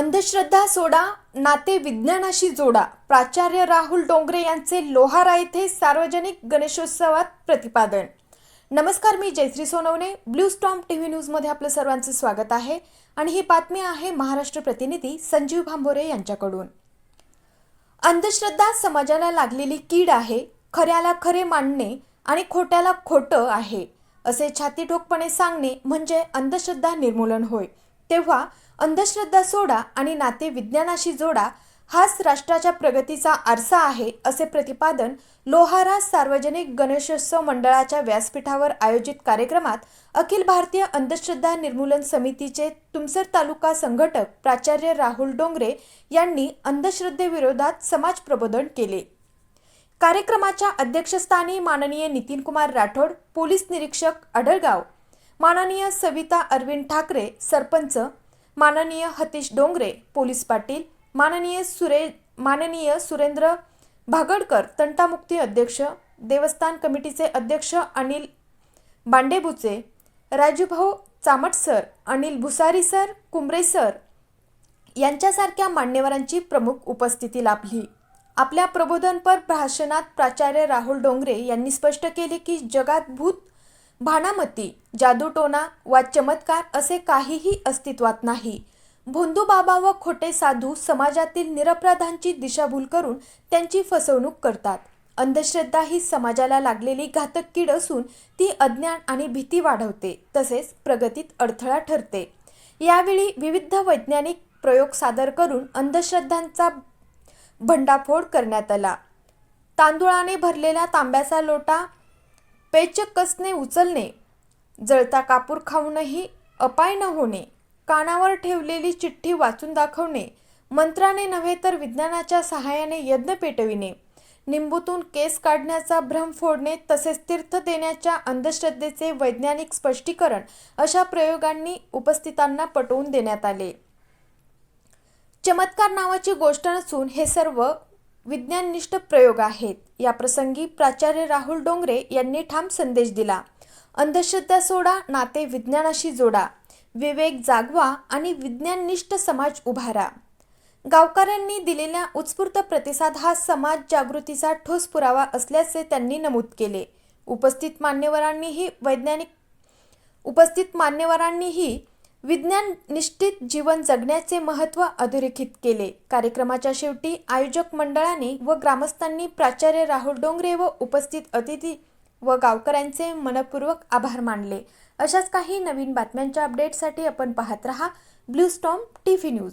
अंधश्रद्धा सोडा नाते विज्ञानाशी जोडा. प्राचार्य राहुल डोंगरे यांचे लोहारा येथे सार्वजनिक गणेशोत्सवात प्रतिपादन. नमस्कार मी Jayashree Sonawane. Blue storm T V न्यूजमध्ये आपलं सर्वांचं स्वागत आहे. आणि ही बातमी आहे महाराष्ट्र प्रतिनिधी संजीव भांबोरे यांच्याकडून. अंधश्रद्धा समाजाला लागलेली कीड आहे खऱ्याला खरे मानणे आणि खोट्याला खोटं आहे असे छातीठोकपणे सांगणे म्हणजे अंधश्रद्धा निर्मूलन होय. तेव्हा अंधश्रद्धा सोडा आणि नाते विज्ञानाशी जोडा हाच राष्ट्राच्या प्रगतीचा आरसा आहे असे प्रतिपादन लोहारा सार्वजनिक गणेशोत्सव मंडळाच्या व्यासपीठावर आयोजित कार्यक्रमात अखिल भारतीय अंधश्रद्धा निर्मूलन समितीचे तुमसर तालुका संघटक प्राचार्य राहुल डोंगरे यांनी अंधश्रद्धेविरोधात समाज प्रबोधन केले. कार्यक्रमाच्या अध्यक्षस्थानी माननीय नितीन कुमार राठोड पोलीस निरीक्षक अडळगाव माननीय सविता अरविंद ठाकरे सरपंच माननीय हतीश डोंगरे पोलीस पाटील माननीय सुरे माननीय सुरेंद्र भागडकर तंटामुक्ती अध्यक्ष देवस्थान कमिटीचे अध्यक्ष Anil Bandebuche Rajubhau Chamat sir Anil Bhusari sir Kumbare sir यांच्यासारख्या मान्यवरांची प्रमुख उपस्थिती लाभली. आपल्या प्रबोधनपर भाषणात प्राचार्य राहुल डोंगरे यांनी स्पष्ट केले की जगात भूत भानामती जादूटोना वा चमत्कार असे काहीही अस्तित्वात नाही. भोंदू बाबा व खोटे साधू समाजातील निरपराधांची दिशाभूल करून त्यांची फसवणूक करतात. अंधश्रद्धा ही समाजाला लागलेली घातक कीड असून ती अज्ञान आणि भीती वाढवते तसेच प्रगतीत अडथळा ठरते. यावेळी विविध वैज्ञानिक प्रयोग सादर करून अंधश्रद्धांचा भंडाफोड करण्यात आला. तांदुळाने भरलेला तांब्याचा लोटा पेचकसने उचलणे जळता कापूर खाऊनही अपाय न होणे कानावर ठेवलेली चिठ्ठी वाचून दाखवणे मंत्राने नव्हे तर विज्ञानाच्या सहाय्याने यज्ञ पेटविणे निंबूतून केस काढण्याचा भ्रम फोडणे तसेच तीर्थ देण्याच्या अंधश्रद्धेचे वैज्ञानिक स्पष्टीकरण अशा प्रयोगांनी उपस्थितांना पटवून देण्यात आले. चमत्कार नावाची गोष्ट नसून हे सर्व विज्ञाननिष्ठ प्रयोग आहेत. या प्रसंगी प्राचार्य राहुल डोंगरे यांनी ठाम संदेश दिला. अंधश्रद्धा सोडा नाते विज्ञानाशी जोडा. विवेक जागवा आणि विज्ञाननिष्ठ समाज उभारा. गावकऱ्यांनी दिलेल्या उत्स्फूर्त प्रतिसाद हा समाज जागृतीचा ठोस पुरावा असल्याचे त्यांनी नमूद केले. उपस्थित मान्यवरांनीही वैज्ञानिक उपस्थित मान्यवरांनीही विज्ञान निश्चित जीवन जगण्याचे महत्त्व अधोरेखित केले. कार्यक्रमाच्या शेवटी आयोजक मंडळाने व ग्रामस्थांनी प्राचार्य राहुल डोंगरे व उपस्थित अतिथी व गावकऱ्यांचे मनपूर्वक आभार मानले. अशाच काही नवीन बातम्यांच्या अपडेटसाठी आपण पाहत रहा blue storm T V news.